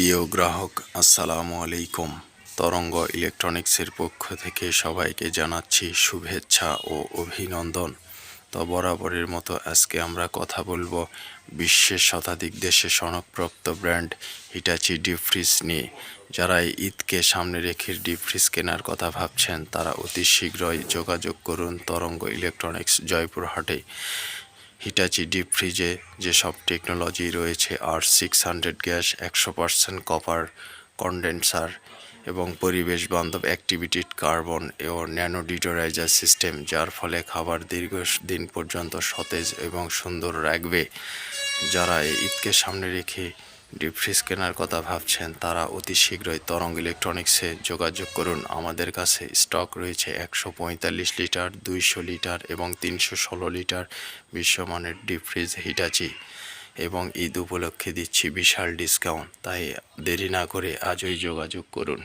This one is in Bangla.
প্রিয় গ্রাহক, আসসালামু আলাইকুম। তরঙ্গ ইলেকট্রনিক্সের পক্ষ থেকে সবাইকে জানাচ্ছি শুভেচ্ছা ও অভিনন্দন। তো বরাবরের মতো আজকে আমরা কথা বলব বিশ্বের শতাধিক দেশে সনদপ্রাপ্ত ব্র্যান্ড হিটাচি ডিপ ফ্রিজ নিয়ে। যারা এই ঈদকে সামনে রেখে ডিপ ফ্রিজ কেনার কথা ভাবছেন, তারা অতি শীঘ্রই যোগাযোগ করুন তরঙ্গ ইলেকট্রনিক্স জয়পুরহাটে। হিটাচি ডিপ ফ্রিজে যেসব টেকনোলজি রয়েছে, আর সিক্স হান্ড্রেড গ্যাস একশো পার্সেন্ট কপার কন্ডেন্সার এবং পরিবেশ বান্ধব অ্যাক্টিভিটি কার্বন এবং ন্যানো ডিটোরাইজার সিস্টেম যার ফলে খাবার দীর্ঘ দিন পর্যন্ত সতেজ এবং সুন্দর রাখবে। যারা এই ঈদকে সামনে রেখে ডিপ ফ্রিজ কেনার কথা ভাবছেন তারা অতি শীঘ্রই তরঙ্গ ইলেকট্রনিক্সে যোগাযোগ করুন। আমাদের কাছে স্টক রয়েছে একশো পঁয়তাল্লিশ লিটার, দুইশো লিটার এবং তিনশো ষোলো লিটার বিশ্বমানের ডিপ ফ্রিজ হিটাচি এবং ঈদ উপলক্ষে দিচ্ছি বিশাল ডিসকাউন্ট। তাই দেরি না করে আজই যোগাযোগ করুন।